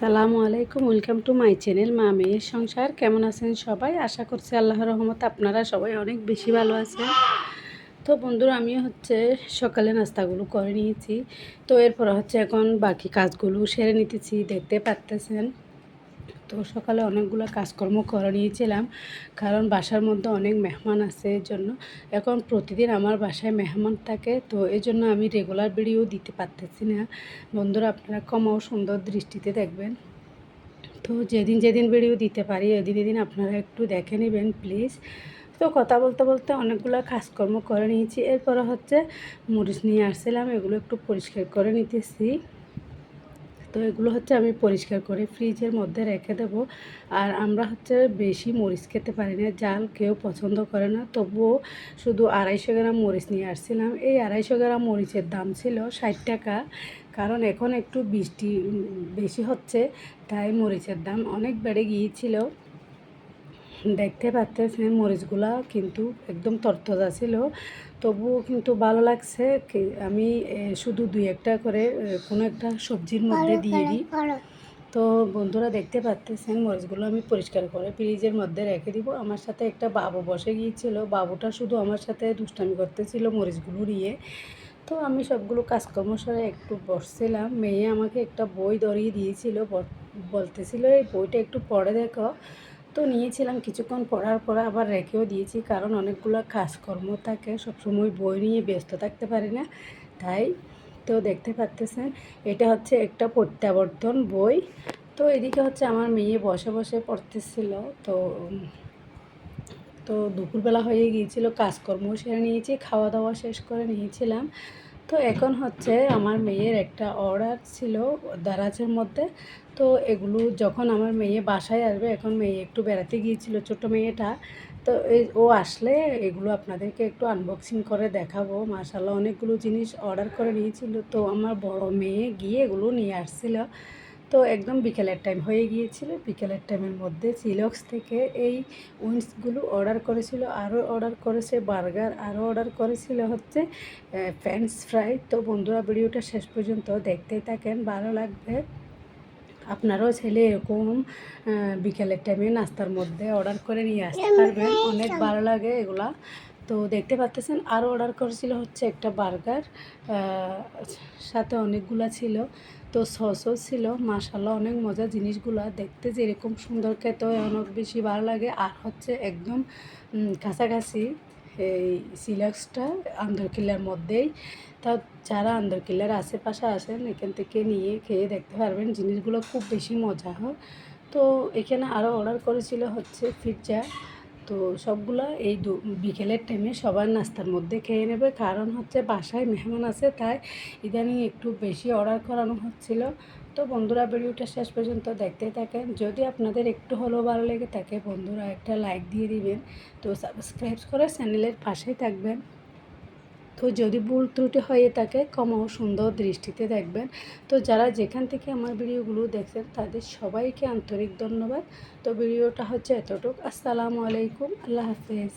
আসসালামু আলাইকুম welcome to my channel মা মেয়ের সংসার। কেমন আছেন সবাই? আশা করছি আল্লাহ রহমত আপনারা সবাই অনেক বেশি ভালো আছেন। তো বন্ধুরা আমি হচ্ছে সকালে নাস্তাগুলো করে নিয়েছি। তো এরপর হচ্ছে এখন বাকি কাজগুলো সেরে নিতেছি, দেখতে পারতেছেন। তো সকালে অনেকগুলো কাজকর্ম করে নিয়েছিলাম, কারণ বাসার মধ্যে অনেক মেহমান আছে এর জন্য। এখন প্রতিদিন আমার বাসায় মেহমান থাকে, তো এই জন্য আমি রেগুলার ভিডিও দিতে পারতেছি না। বন্ধুরা, আপনারা কমাও সুন্দর দৃষ্টিতে দেখবেন। তো যেদিন যেদিন ভিডিও দিতে পারি, এদিন এদিন আপনারা একটু দেখে নেবেন প্লিজ তো কথা বলতে বলতে অনেকগুলো কাজকর্ম করে নিয়েছি। এরপরে হচ্ছে মরিচ নিয়ে আসছিলাম, এগুলো একটু পরিষ্কার করে নিতেছি। তো এগুলো হচ্ছে আমি পরিষ্কার করে ফ্রিজের মধ্যে রেখে দেব। আর আমরা হচ্ছে বেশি মরিচ খেতে পারি না, জাল কেউ পছন্দ করে না। তবুও শুধু আড়াইশো গ্রাম মরিচ নিয়ে আসছিলাম। এই আড়াইশো গ্রাম মরিচের দাম ছিল ষাট টাকা। কারণ এখন একটু বৃষ্টি বেশি হচ্ছে, তাই মরিচের দাম অনেক বেড়ে গিয়েছিল। দেখতে পাচ্ছেন মরিচগুলা কিন্তু একদম তরতাজা ছিল। তবুও কিন্তু ভালো লাগছে আমি শুধু দুই একটা করে কোনো একটা সবজির মধ্যে দিয়ে দিই। তো বন্ধুরা দেখতে পাচ্ছেন মরিচগুলো আমি পরিষ্কার করে ফ্রিজের মধ্যে রেখে দিব। আমার সাথে একটা বাবু বসে গিয়েছিল। বাবুটা শুধু আমার সাথে দুষ্টামি করতেছিল মরিচগুলো নিয়ে। তো আমি সবগুলো কাজকর্ম সেরে একটু বসছিলাম। মেয়ে আমাকে একটা বই ধরিয়ে দিয়েছিল। বল- বলতেছিল এই বইটা একটু পড়ে দেখো। তো নিয়েছিলাম। কিছুক্ষণ পড়ার পর আবার রেখেও দিয়েছি, কারণ অনেকগুলো কাজকর্ম থাকে, সবসময় বই নিয়ে ব্যস্ত থাকতে পারি না। তাই তো দেখতে পাচ্তেছেন, এটা হচ্ছে একটা প্রত্যাবর্তন বই। তো এদিকে হচ্ছে আমার মেয়ে বসে বসে পড়তেছিল, তো তো দুপুরবেলা হয়ে গিয়েছিল কাজকর্ম সেরে নিয়েছি, খাওয়া দাওয়া শেষ করে নিয়েছিলাম। তো এখন হচ্ছে আমার মেয়ের একটা অর্ডার ছিল দারাজের মধ্যে। তো এগুলো যখন আমার মেয়ে বাসায় আসবে, এখন মেয়ে একটু বেড়াতে গিয়েছিল ছোট মেয়েটা। তো ও আসলে এগুলো আপনাদেরকে একটু আনবক্সিং করে দেখাবো। মাশাল্লাহ অনেকগুলো জিনিস অর্ডার করে নিয়েছিল। তো আমার বড় মেয়ে গিয়ে এগুলো নিয়ে আসছিল। তো একদম বিকেলের টাইম হয়ে গিয়েছিল। বিকেলের টাইমের মধ্যে সিলক্স থেকে এই উইন্সগুলো অর্ডার করেছিল। আরও অর্ডার করেছে বার্গার আরও অর্ডার করেছিল হচ্ছে ফ্রেঞ্চ ফ্রাই তো বন্ধুরা ভিডিওটা শেষ পর্যন্ত দেখতেই থাকেন। ভালো লাগবে। আপনারাও ছেলে এরকম বিকেলের টাইমে নাস্তার মধ্যে অর্ডার করে নিয়ে আসতে পারবেন। অনেক ভালো লাগে এগুলা। তো দেখতে পাচ্তেছেন আরও অর্ডার করেছিল হচ্ছে একটা বার্গার সাথে অনেকগুলা ছিল। তো সসও ছিল মাশাল্লাহ অনেক মজা জিনিসগুলা। দেখতে যেরকম সুন্দর খেতে অনেক বেশি ভালো লাগে। আর হচ্ছে একদম কাছাকাছি এই সিলেক্সটা আন্দরকিল্লার মধ্যেই। তা যারা আন্দরকিল্লার আশেপাশে আসেন এখান থেকে নিয়ে খেয়ে দেখতে পারবেন জিনিসগুলো খুব বেশি মজা, হয়। তো এখানে আরও অর্ডার করেছিল হচ্ছে পিৎজা তো সবগুলো এই দু, বিকেলের টাইমে সবার নাস্তার মধ্যে খেয়ে নেবে। কারণ হচ্ছে বাসায় মেহমান আছে, তাই ইদানিং একটু বেশি অর্ডার করানো হচ্ছিল। তো বন্ধুরা, ভিডিওটা শেষ পর্যন্ত দেখতে থাকেন। যদি আপনাদের একটু হলেও ভালো লেগে থাকে, বন্ধুরা একটা লাইক দিয়ে দিবেন। তো সাবস্ক্রাইব করে চ্যানেলের পাশেই থাকবেন। তো যদি ভুল ত্রুটি হয়ে থাকে কমাও সুন্দর দৃষ্টিতে দেখবেন। তো যারা যেখান থেকে আমার ভিডিওগুলো দেখছেন, তাদের সবাইকে আন্তরিক ধন্যবাদ। তো ভিডিওটা হচ্ছে এতটুকু। আসসালামু আলাইকুম। আল্লাহ হাফেজ।